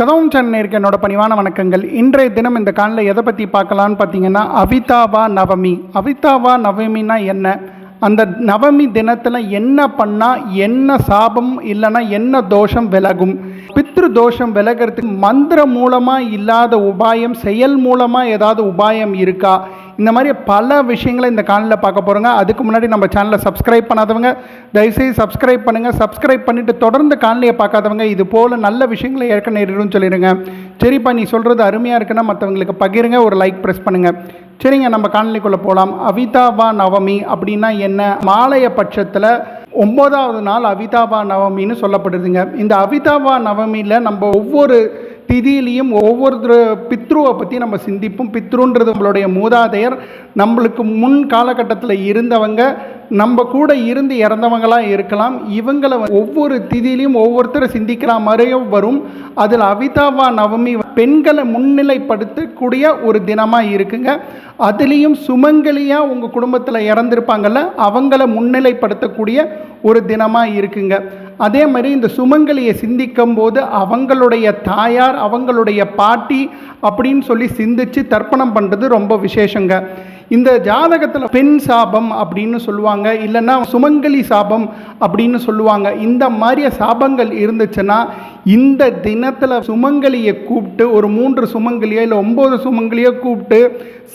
கதவும் சென்னைக்கு என்னோட பணிவான வணக்கங்கள். இன்றைய தினம் இந்த காலில் எதை பற்றி பார்க்கலான்னு பார்த்தீங்கன்னா அவிதாவா நவமி. அவிதாவா நவமினா என்ன? அந்த நவமி தினத்தில் என்ன பண்ணால் என்ன சாபம் இல்லைன்னா என்ன தோஷம் விலகும்? பித்ரு தோஷம் விலகிறதுக்கு மந்திரம் மூலமாக இல்லாத உபாயம் செயல் மூலமாக ஏதாவது உபாயம் இருக்கா? இந்த மாதிரி பல விஷயங்களை இந்த காலில் பார்க்க போகிறோங்க அதுக்கு முன்னாடி நம்ம சேனலை சப்ஸ்கிரைப் பண்ணாதவங்க தயவுசெய்து சப்ஸ்கிரைப் பண்ணுங்கள் சப்ஸ்கிரைப் பண்ணிவிட்டு தொடர்ந்து காணொலியை பார்க்காதவங்க இது போல் நல்ல விஷயங்களை ஏற்க நேரிடும்னு சொல்லிடுங்க. சரிப்பா நீ சொல்கிறது அருமையாக இருக்குன்னா மற்றவங்களுக்கு பகிருங்க. ஒரு லைக் ப்ரெஸ் பண்ணுங்கள் சரிங்க நம்ம காணொலிக்குள்ளே போகலாம் அவிதாபா நவமி அப்படின்னா என்ன? மாலைய பட்சத்தில் ஒம்போதாவது நாள் அவிதாபா நவமின்னு சொல்லப்படுதுங்க. இந்த அவிதாபா நவமியில் நம்ம ஒவ்வொரு திதியிலையும் ஒவ்வொரு பித்ருவை பற்றி நம்ம சிந்திப்போம். பித்ருன்றது நம்மளுடைய மூதாதையர். நம்மளுக்கு முன் காலகட்டத்தில் இருந்தவங்க நம்ம கூட இருந்து இறந்தவங்களாக இருக்கலாம். இவங்களை ஒவ்வொரு திதியிலையும் ஒவ்வொருத்தரை சிந்திக்கிற மாதிரியும் வரும். அதில் அவிதாவா நவமி பெண்களை முன்னிலைப்படுத்தக்கூடிய ஒரு தினமாக இருக்குங்க. அதுலேயும் சுமங்கலியாக உங்கள் குடும்பத்தில் இறந்துருப்பாங்கல்ல அவங்கள முன்னிலைப்படுத்தக்கூடிய ஒரு தினமாக இருக்குங்க. அதே மாதிரி இந்த சுமங்கலியை சிந்திக்கும் போது அவங்களுடைய தாயார் அவங்களுடைய பாட்டி அப்படின்னு சொல்லி சிந்திச்சு தர்ப்பணம் பண்ணுறது ரொம்ப விசேஷங்க. இந்த ஜாதகத்தில் பெண் சாபம் அப்படின்னு சொல்லுவாங்க இல்லைன்னா சுமங்கலி சாபம் அப்படின்னு சொல்லுவாங்க. இந்த மாதிரி சாபங்கள் இருந்துச்சுன்னா இந்த தினத்தில் சுமங்கலியை கூப்பிட்டு ஒரு மூன்று சுமங்கலியோ இல்லை ஒம்பது சுமங்கலியோ கூப்பிட்டு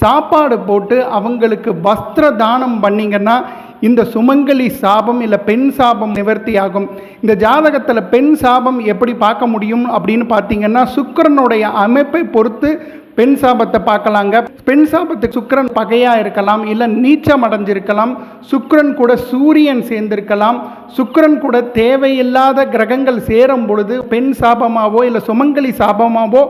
சாப்பாடு போட்டு அவங்களுக்கு வஸ்திர தானம் பண்ணிங்கன்னா இந்த சுமங்கலி சாபம் இல்லை பெண் சாபம் நிவர்த்தி ஆகும் இந்த ஜாதகத்தில் பெண் சாபம் எப்படி பார்க்க முடியும் அப்படின்னு பார்த்தீங்கன்னா சுக்கரனுடைய அமைப்பை பொறுத்து பெண் சாபத்தை பார்க்கலாங்க. பெண் சாபத்துக்கு சுக்கரன் பகையாக இருக்கலாம் இல்லை நீச்சம் அடைஞ்சிருக்கலாம். சுக்கரன் கூட சூரியன் சேர்ந்திருக்கலாம். சுக்கரன் கூட தேவையில்லாத கிரகங்கள் சேரும் பொழுது பெண் சாபமாவோ இல்லை சுமங்கலி சாபமாவோ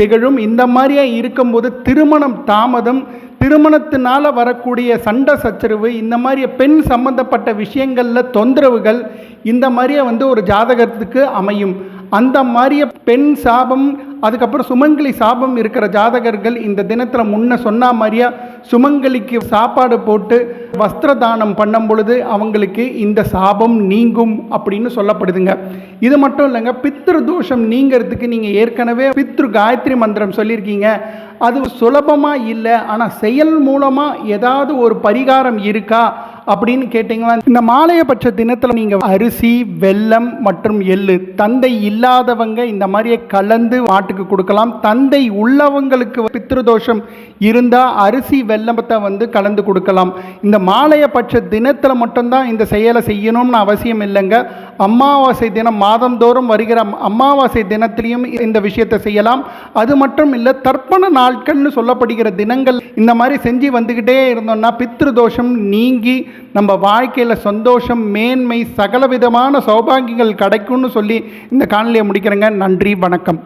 திகழும். இந்த மாதிரியா இருக்கும்போது திருமணம் தாமதம். திருமணத்தினால் வரக்கூடிய சண்டை சச்சரவு இந்த மாதிரி பெண் சம்பந்தப்பட்ட விஷயங்களில் தொந்தரவுகள் இந்த மாதிரியே வந்து ஒரு ஜாதகத்துக்கு அமையும். அந்த மாதிரியே பெண் சாபம் அதுக்கப்புறம் சுமங்கலி சாபம் இருக்கிற ஜாதகர்கள் இந்த தினத்தில் முன்ன சொன்ன மாதிரியா சுமங்கலிக்கு சாப்பாடு போட்டு வஸ்திர தானம் பண்ணும் பொழுது அவங்களுக்கு இந்த சாபம் நீங்கும் அப்படின்னு சொல்லப்படுதுங்க. இது மட்டும் இல்லைங்க பித்ரு தோஷம் நீங்கிறதுக்கு நீங்கள் ஏற்கனவே பித்ரு காயத்ரி மந்திரம் சொல்லியிருக்கீங்க. அது சுலபமாக இல்லை ஆனால் செயல் மூலமாக ஏதாவது ஒரு பரிகாரம் இருக்கா? அப்படின்னு கேட்டிங்களா? இந்த மாலையபட்ச தினத்தில் நீங்கள் அரிசி வெல்லம் மற்றும் எள்ளு தந்தை இல்லாதவங்க இந்த மாதிரியே கலந்து மாட்டுக்கு கொடுக்கலாம். தந்தை உள்ளவங்களுக்கு பித்ருதோஷம் இருந்தால் அரிசி வெல்லத்தை வந்து கலந்து கொடுக்கலாம். இந்த மாலையபட்ச தினத்தில் மட்டும்தான் இந்த செயலை செய்யணும்னு அவசியம் இல்லைங்க. அமாவாசை தினம் மாதந்தோறும் வருகிற அமாவாசை தினத்திலையும் இந்த விஷயத்தை செய்யலாம். அது மட்டும் இல்லை தர்ப்பண நாட்கள்னு சொல்லப்படுகிற தினங்கள் இந்த மாதிரி செஞ்சு வந்துக்கிட்டே இருந்தோம்னா பித்ரு தோஷம் நீங்கி நம்ம வாழ்க்கையில் சந்தோஷம் மேன்மை சகலவிதமான சௌபாகியங்கள் கிடைக்கும்னு சொல்லி இந்த காணொலியை முடிக்கிறேங்க. நன்றி வணக்கம்.